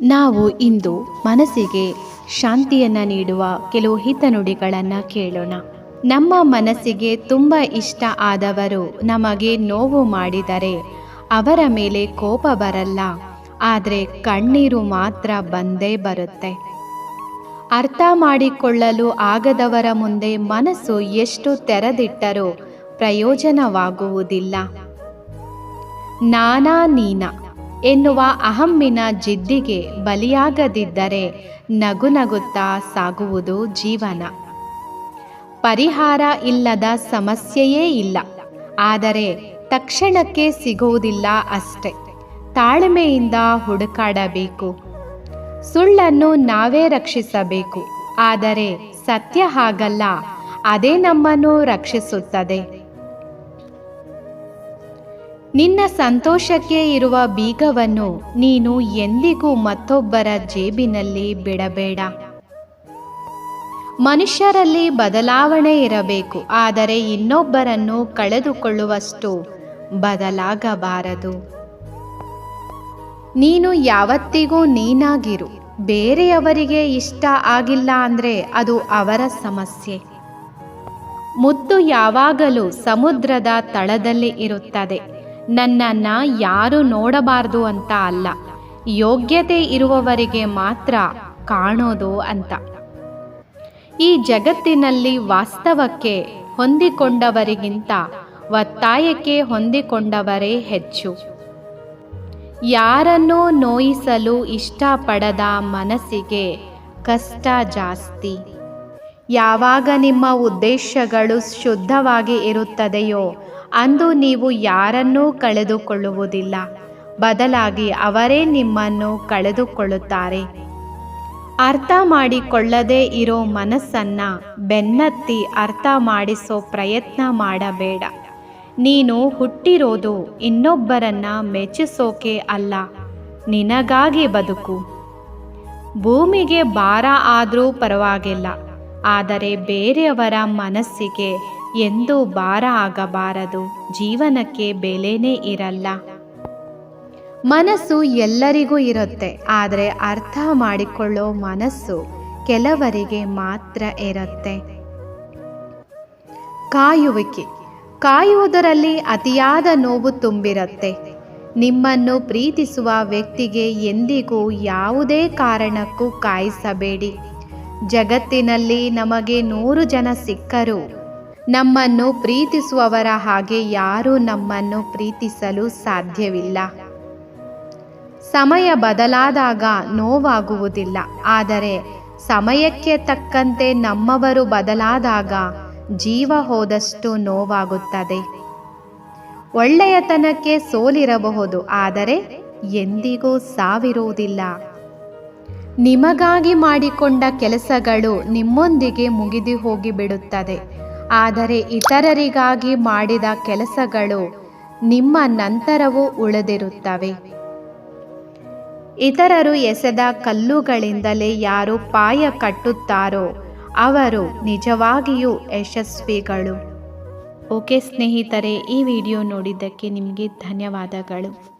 ನಾವು ಇಂದು ಮನಸ್ಸಿಗೆ ಶಾಂತಿಯನ್ನು ನೀಡುವ ಕೆಲವು ಹಿತನುಡಿಗಳನ್ನು ಕೇಳೋಣ. ನಮ್ಮ ಮನಸ್ಸಿಗೆ ತುಂಬ ಇಷ್ಟ ಆದವರು ನಮಗೆ ನೋವು ಮಾಡಿದರೆ ಅವರ ಮೇಲೆ ಕೋಪ ಬರಲ್ಲ, ಆದರೆ ಕಣ್ಣೀರು ಮಾತ್ರ ಬಂದೇ ಬರುತ್ತೆ. ಅರ್ಥ ಮಾಡಿಕೊಳ್ಳಲು ಆಗದವರ ಮುಂದೆ ಮನಸ್ಸು ಎಷ್ಟು ತೆರೆದಿಟ್ಟರೂ ಪ್ರಯೋಜನವಾಗುವುದಿಲ್ಲ. ನಾನಾ ನೀನ. ಎನ್ನುವ ಅಹಮ್ಮಿನ ಜಿದ್ದಿಗೆ ಬಲಿಯಾಗದಿದ್ದರೆ ನಗು ನಗುತ್ತಾ ಸಾಗುವುದು ಜೀವನ. ಪರಿಹಾರ ಇಲ್ಲದ ಸಮಸ್ಯೆಯೇ ಇಲ್ಲ. ಆದರೆ ತಕ್ಷಣಕ್ಕೆ ಸಿಗುವುದಿಲ್ಲ ಅಷ್ಟೆ. ತಾಳ್ಮೆಯಿಂದ ಹುಡುಕಾಡಬೇಕು. ಸುಳ್ಳನ್ನು ನಾವೇ ರಕ್ಷಿಸಬೇಕು. ಆದರೆ ಸತ್ಯ ಹಾಗಲ್ಲ, ಅದೇ ನಮ್ಮನ್ನು ರಕ್ಷಿಸುತ್ತದೆ. ನಿನ್ನ ಸಂತೋಷಕ್ಕೆ ಇರುವ ಬೀಗವನ್ನು ನೀನು ಎಂದಿಗೂ ಮತ್ತೊಬ್ಬರ ಜೇಬಿನಲ್ಲಿ ಬಿಡಬೇಡ. ಮನುಷ್ಯರಲ್ಲಿ ಬದಲಾವಣೆ ಇರಬೇಕು, ಆದರೆ ಇನ್ನೊಬ್ಬರನ್ನು ಕಳೆದುಕೊಳ್ಳುವಷ್ಟು ಬದಲಾಗಬಾರದು. ನೀನು ಯಾವತ್ತಿಗೂ ನೀನಾಗಿರು, ಬೇರೆಯವರಿಗೆ ಇಷ್ಟ ಆಗಿಲ್ಲ ಅಂದರೆ ಅದು ಅವರ ಸಮಸ್ಯೆ. ಮುತ್ತು ಯಾವಾಗಲೂ ಸಮುದ್ರದ ತಳದಲ್ಲಿ ಇರುತ್ತದೆ. ನನ್ನನ್ನು ಯಾರು ನೋಡಬಾರ್ದು ಅಂತ ಅಲ್ಲ. ಯೋಗ್ಯತೆ ಇರುವವರಿಗೆ ಮಾತ್ರ ಕಾಣೋದು ಅಂತ. ಈ ಜಗತ್ತಿನಲ್ಲಿ ವಾಸ್ತವಕ್ಕೆ ಹೊಂದಿಕೊಂಡವರಿಗಿಂತ ಒತ್ತಾಯಕ್ಕೆ ಹೊಂದಿಕೊಂಡವರೇ ಹೆಚ್ಚು. ಯಾರನ್ನೂ ನೋಯಿಸಲು ಇಷ್ಟಪಡದ ಮನಸ್ಸಿಗೆ ಕಷ್ಟ ಜಾಸ್ತಿ. ಯಾವಾಗ ನಿಮ್ಮ ಉದ್ದೇಶಗಳು ಶುದ್ಧವಾಗಿ ಇರುತ್ತದೆಯೋ ಅಂದು ನೀವು ಯಾರನ್ನೂ ಕಳೆದುಕೊಳ್ಳುವುದಿಲ್ಲ. ಬದಲಾಗಿ ಅವರೇ ನಿಮ್ಮನ್ನು ಕಳೆದುಕೊಳ್ಳುತ್ತಾರೆ. ಅರ್ಥ ಮಾಡಿಕೊಳ್ಳದೇ ಇರೋ ಮನಸ್ಸನ್ನು ಬೆನ್ನತ್ತಿ ಅರ್ಥ ಮಾಡಿಸೋ ಪ್ರಯತ್ನ ಮಾಡಬೇಡ. ನೀನು ಹುಟ್ಟಿರೋದು ಇನ್ನೊಬ್ಬರನ್ನ ಮೆಚ್ಚಿಸೋಕೆ ಅಲ್ಲ, ನಿನಗಾಗಿ ಬದುಕು. ಭೂಮಿಗೆ ಭಾರ ಆದರೂ ಪರವಾಗಿಲ್ಲ. ಆದರೆ ಬೇರೆಯವರ ಮನಸ್ಸಿಗೆ ಎಂದೂ ಭಾರ ಆಗಬಾರದು. ಜೀವನಕ್ಕೆ ಬೆಲೆನೇ ಇರಲ್ಲ. ಮನಸ್ಸು ಎಲ್ಲರಿಗೂ ಇರುತ್ತೆ. ಆದರೆ ಅರ್ಥ ಮಾಡಿಕೊಳ್ಳೋ ಮನಸ್ಸು ಕೆಲವರಿಗೆ ಮಾತ್ರ ಇರುತ್ತೆ. ಕಾಯುವಿಕೆ. ಕಾಯುವುದರಲ್ಲಿ ಅತಿಯಾದ ನೋವು ತುಂಬಿರುತ್ತೆ. ನಿಮ್ಮನ್ನು ಪ್ರೀತಿಸುವ ವ್ಯಕ್ತಿಗೆ ಎಂದಿಗೂ ಯಾವುದೇ ಕಾರಣಕ್ಕೂ ಕಾಯಿಸಬೇಡಿ. ಜಗತ್ತಿನಲ್ಲಿ ನಮಗೆ ನೂರು ಜನ ಸಿಕ್ಕರು. ನಮ್ಮನ್ನು ಪ್ರೀತಿಸುವವರ ಹಾಗೆ ಯಾರೂ ನಮ್ಮನ್ನು ಪ್ರೀತಿಸಲು ಸಾಧ್ಯವಿಲ್ಲ. ಸಮಯ ಬದಲಾದಾಗ ನೋವಾಗುವುದಿಲ್ಲ. ಆದರೆ ಸಮಯಕ್ಕೆ ತಕ್ಕಂತೆ ನಮ್ಮವರು ಬದಲಾದಾಗ ಜೀವ ಹೋದಷ್ಟು ನೋವಾಗುತ್ತದೆ. ಒಳ್ಳೆಯತನಕ್ಕೆ ಸೋಲಿರಬಹುದು. ಆದರೆ ಎಂದಿಗೂ ಸಾವಿರುವುದಿಲ್ಲ. ನಿಮಗಾಗಿ ಮಾಡಿಕೊಂಡ ಕೆಲಸಗಳು ನಿಮ್ಮೊಂದಿಗೆ ಮುಗಿದು ಹೋಗಿಬಿಡುತ್ತದೆ. ಆದರೆ ಇತರರಿಗಾಗಿ ಮಾಡಿದ ಕೆಲಸಗಳು ನಿಮ್ಮ ನಂತರವೂ ಉಳಿದಿರುತ್ತವೆ. ಇತರರು ಎಸೆದ ಕಲ್ಲುಗಳಿಂದಲೇ ಯಾರು ಪಾಯ ಕಟ್ಟುತ್ತಾರೋ ಅವರು ನಿಜವಾಗಿಯೂ ಯಶಸ್ವಿಗಳು. ಓಕೆ ಸ್ನೇಹಿತರೆ, ಈ ವಿಡಿಯೋ ನೋಡಿದ್ದಕ್ಕೆ ನಿಮಗೆ ಧನ್ಯವಾದಗಳು.